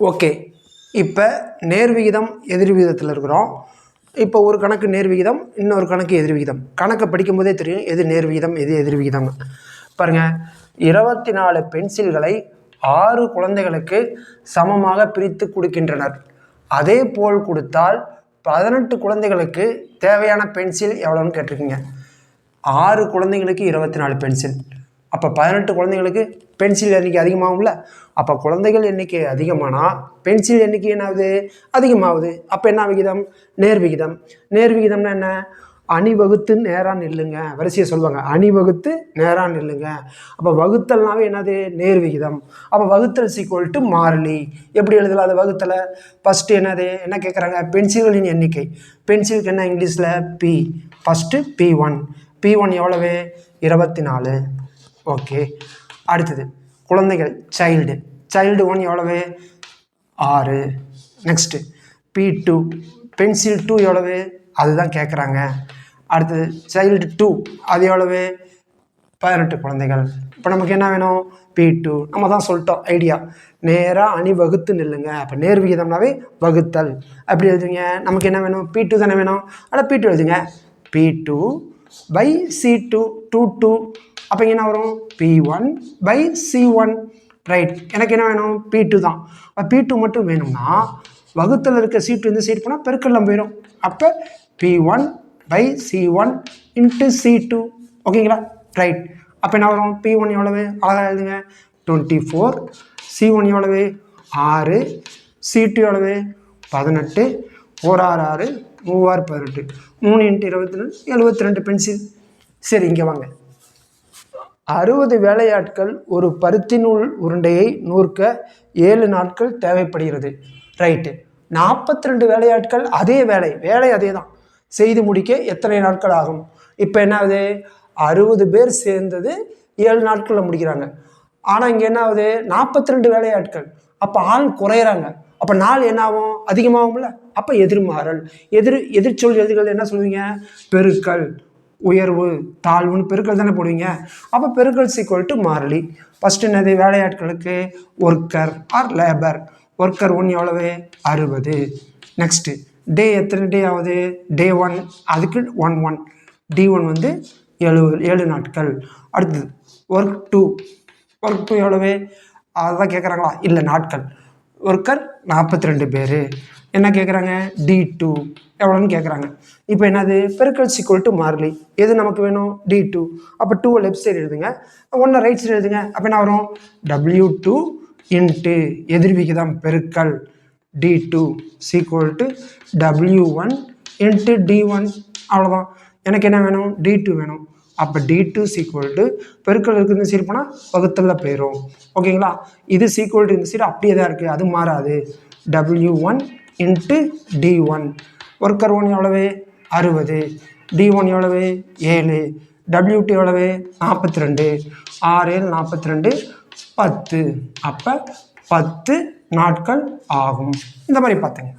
Okay. இப்போ நேர் விகிதம் எதிர் விகிதத்தில் இருக்கிறோம். இப்போ ஒரு கணக்கு நேர் விகிதம் இன்னொரு கணக்கு எதிர் விகிதம். கணக்கை படிக்கும்போதே தெரியும் எது நேர் விகிதம் எது எதிர் விகிதம். பாருங்கள் இருபத்தி நாலு பென்சில்களை ஆறு குழந்தைகளுக்கு சமமாக பிரித்து கொடுக்கின்றனர். அதே போல் கொடுத்தால் பதினெட்டு குழந்தைகளுக்கு தேவையான பென்சில் எவ்வளோன்னு கேட்டிருக்கீங்க. ஆறு குழந்தைங்களுக்கு இருபத்தி நாலு பென்சில். அப்போ பதினெட்டு குழந்தைங்களுக்கு பென்சில் எண்ணிக்கை அதிகமாகும்ல? அப்போ குழந்தைகள் எண்ணிக்கை அதிகமானால் பென்சில் எண்ணிக்கை என்ன ஆகுது அதிகமாகுது. அப்போ என்ன விகிதம்? நேர் விகிதம். நேர் விகிதம்னா என்ன? அணிவகுத்து நேராக நில்லுங்க. வரிசையை சொல்லுவாங்க. அணிவகுத்து நேராக நில்லுங்க. அப்போ வகுத்தல்னாவே என்னது? நேர் விகிதம். அப்போ வகுத்தல் சீக்குவல் டு மாறிலி. எப்படி எழுதலாம் அது வகுத்தலை? ஃபஸ்ட்டு என்னது? என்ன கேட்குறாங்க பென்சில்களின் எண்ணிக்கை. பென்சிலுக்கு என்ன இங்கிலீஷில்? P first P one P one எவ்வளவு? இருபத்தி நாலு. ஓகே அடுத்தது குழந்தைகள் சைல்டு சைல்டு ஒன் எவ்வளவு? ஆறு. Next P two pencil two எவ்வளவு? அதுதான் கேட்குறாங்க அடுத்தது சைல்டு டூ அது எவ்வளவு? பதினெட்டு குழந்தைகள். இப்போ நமக்கு என்ன வேணும்? பி டூ நம்ம தான் சொல்லிட்டோம் ஐடியா நேராக அணி வகுத்து நில்லுங்க. அப்போ நேர் விகிதம்னாவே வகுத்தல். அப்படி எழுதுங்க நமக்கு என்ன வேணும்? பி டூ தானே வேணும். ஆனால் பி டூ எழுதுங்க. P two by C two two two அப்போ என்ன வரும்? P one by C one right எனக்கு என்ன வேணும்? பி டூ தான். பி டூ மட்டும் வேணும்னா வகுத்தில் இருக்க சி டூ இந்த சைடு போனால் பெருக்கெல்லாம் போயிடும் அப்போ P one by C one into C two ஓகேங்களா ரைட் அப்போ என்ன வரும்? பி ஒன் எவ்வளவு? அழகாக எழுதுங்க. டுவெண்ட்டி ஃபோர் சி ஒன் எவ்வளவு? ஆறு. சி டூ எவ்வளவு? பதினெட்டு. ஓர் ஆறு ஆறு. மூவாறு பதினெட்டு. மூணு இன்ட்டு இருபத்தி ரெண்டு எழுபத்தி ரெண்டு பென்சில் சரி இங்கே வாங்க. அறுபது வேலையாட்கள் ஒரு பருத்தி நூல் உருண்டையை நூற்க ஏழு நாட்கள் தேவைப்படுகிறது. ரைட்டு. நாற்பத்தி ரெண்டு வேலையாட்கள் அதே வேலை வேலை அதே தான் செய்து முடிக்க எத்தனை நாட்கள் ஆகும்? இப்போ என்ன ஆகுது அறுபது பேர் சேர்ந்தது ஏழு நாட்களில் முடிக்கிறாங்க. ஆனால் இங்கே என்ன ஆகுது நாற்பத்தி ரெண்டு வேலையாட்கள். அப்போ ஆள் குறையிறாங்க. அப்போ நாள் என்ன ஆகும் அதிகமாகும்ல. அப்போ எதிர்மாறல். எதிர் எதிர்ச்சொல் எதிர்கள் என்ன சொல்லுவீங்க பெருக்கல். உயர்வு தாழ்வுன்னு பெருக்கல் தானே போடுவீங்க. அப்போ பெருக்கல் சீக்குவல் டு மாறிலி. ஃபஸ்ட்டு என்னது? வேலையாட்களுக்கு worker or labour worker one எவ்வளவு? அறுபது. நெக்ஸ்ட்டு டே எத்தனை டே ஆகுது? டே ஒன் அதுக்கு ஒன் ஒன் டி ஒன் வந்து ஏழு ஏழு நாட்கள். அடுத்தது ஒர்க் டூ ஒர்க் டூ எவ்வளவு? அதான் கேட்குறாங்களா இல்லை நாட்கள். ஒர்க்கர் நாற்பத்தி ரெண்டு பேர். என்ன கேட்குறாங்க டி டூ எவ்வளோன்னு கேட்குறாங்க இப்போ என்னது? பெருக்கல் சிக்குவல் டு மார்லி எது நமக்கு வேணும்? டி டூ அப்போ டூவை லெஃப்ட் சைடு எழுதுங்க. ஒன்றை ரைட் சைடு எழுதுங்க. அப்போ என்ன வரும்? டபிள்யூ டூ இன்ட்டு எதிர்விக்கு விகிதம் பெருக்கல். T two equal to W one into T one அவ்வளோதான் எனக்கு என்ன வேணும்? டி டூ வேணும். அப்போ டி டூ சீக்குவல் டு பெருக்கல் இருக்குது இந்த போனால் வகுத்தலில் போயிடும் ஓகேங்களா? இது சீக்குவல் டு இந்த சைடு அப்படியே தான் இருக்குது அது மாறாது. W one into T one worker one எவ்வளவு? அறுபது. டி ஒன் எவ்வளவு? ஏழு. டபிள்யூடி எவ்வளவு? நாற்பத்தி ரெண்டு ஆறு ஏழு நாற்பத்தி ரெண்டு பத்து. அப்போ பத்து நாட்கள் ஆகும். இந்த மாதிரி பார்த்துங்க.